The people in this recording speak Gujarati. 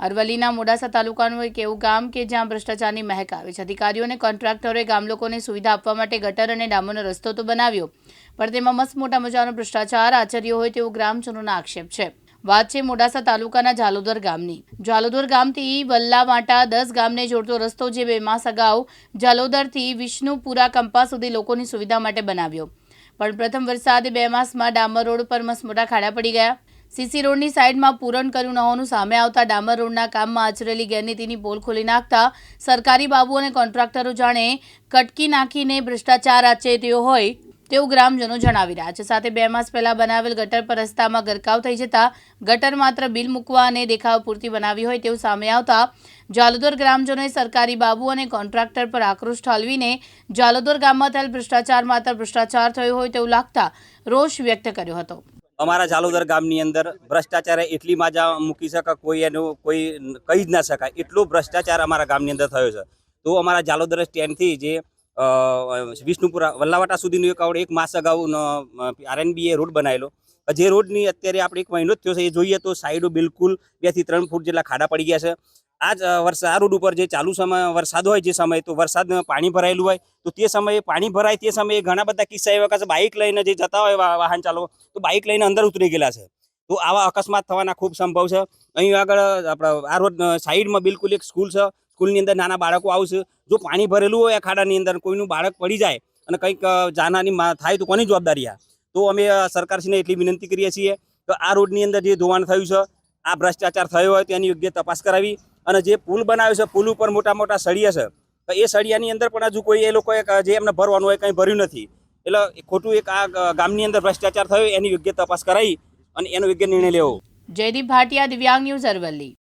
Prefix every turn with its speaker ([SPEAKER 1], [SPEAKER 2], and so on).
[SPEAKER 1] અરવલ્લીના મોડાસા તાલુકાનું એક એવું ગામ કે જ્યાં ભ્રષ્ટાચારની મહેક આવે છે. અધિકારીઓ અને કોન્ટ્રાક્ટરોએ ગામ લોકોને સુવિધા આપવા માટે ગટર અને ડામરનો રસ્તો તો બનાવ્યો, પણ તેમાં મસ્ત મોટા મજાનો ભ્રષ્ટાચાર આચર્યો હોય તેવું ગ્રામજનોનો આક્ષેપ છે. વાત છે મોડાસા તાલુકાના જાલોદર ગામની. જાલોદર ગામથી વલ્લાવાટા દસ ગામને જોડતો રસ્તો જે બે માસ અગાઉ જાલોદરથી વિષ્ણુપુરા કંપા સુધી લોકોની સુવિધા માટે બનાવ્યો. પણ પ્રથમ વરસાદે બે માસમાં ડામર રોડ પર મસ્ત મોટા ખાડા પડી ગયા. સીસી રોડની સાઈડમાં પૂરણ કર્યું ન હોવાનું સામે આવતા ડામર રોડના કામમાં આચરેલી ગેરનીતિની પોલ ખોલી નાખતા સરકારી બાબુ અને કોન્ટ્રાક્ટરો જાણે કટકી નાખીને ભ્રષ્ટાચાર આચર્યો હોય તેવું ગ્રામજનો જણાવી રહ્યા છે. સાથે બે માસ પહેલા બનાવેલ ગટર પર રસ્તામાં ગરકાવ થઈ જતા ગટર માત્ર બિલ મૂકવા અને દેખાવ પૂરતી બનાવી હોય તેવું સામે આવતા જાલોદોર ગ્રામજનોએ સરકારી બાબુ અને કોન્ટ્રાક્ટર પર આક્રોશ ઠાલવીને જાલોદોર ગામમાં થયેલ ભ્રષ્ટાચાર માત્ર ભ્રષ્ટાચાર થયો હોય તેવું લાગતા રોષ વ્યક્ત કર્યો હતો.
[SPEAKER 2] અમારા ઝાલોદર ગામની અંદર ભ્રષ્ટાચાર એટલી માજા મૂકી શકે કોઈ એનું કોઈ કહી જ ના શકાય. એટલો ભ્રષ્ટાચાર અમારા ગામની અંદર થયો છે. તો અમારા ઝાલોદર સ્ટેન્ડથી જે વિષ્ણુપુરા વલ્લાવાટા સુધીનું એક આવડે એક માસ અગાઉ આરએનબીએ રોડ બનાવેલો. જે રોડની અત્યારે આપણે એક મહિનો જ થયો છે. એ જોઈએ તો સાઈડો બિલકુલ બેથી ત્રણ ફૂટ જેટલા ખાડા પડી ગયા છે. આ જ વર્ષે, આ રોડ ઉપર જે ચાલુ સમય વરસાદ હોય જે સમયે તો વરસાદમાં પાણી ભરાયેલું હોય, તો તે સમયે પાણી ભરાય તે સમયે ઘણા બધા કિસ્સા એવા કે બાઇક લઈને જે જતા હોય વાહન ચાલકો, તો બાઇક લઈને અંદર ઉતરી ગયેલા છે. તો આવા અકસ્માત થવાના ખૂબ સંભવ છે. અહીં આગળ, આપણે, આ રોડ સાઈડમાં બિલકુલ એક સ્કૂલ છે. સ્કૂલની અંદર નાના બાળકો આવશે જો પાણી ભરેલું હોય ખાડાની અંદર, કોઈનું બાળક પડી જાય અને કંઈક જાનહાની થાય તો કોની જવાબદારી આ? તો અમે સરકારશ્રીને એટલી વિનંતી કરીએ છીએ કે આ રોડની અંદર જે ધોવાણ થયું છે, આ ભ્રષ્ટાચાર થયો હોય તેની યોગ્ય તપાસ કરાવી. અને જે પુલ બનાવ્યો છે, પુલ ઉપર મોટા મોટા સળિયા છે, તો એ સળિયાની અંદર પણ હજુ કોઈ એ લોકોએ જે એમને ભરવાનું હોય કંઈ ભર્યું નથી. એટલે ખોટું એક આ ગામની અંદર ભ્રષ્ટાચાર થયો, એની યોગ્ય તપાસ કરાવી અને એનો યોગ્ય નિર્ણય લેવો.
[SPEAKER 1] જયદીપ ભાટિયા, દિવ્યાંગ ન્યૂઝ અરવલ્લી.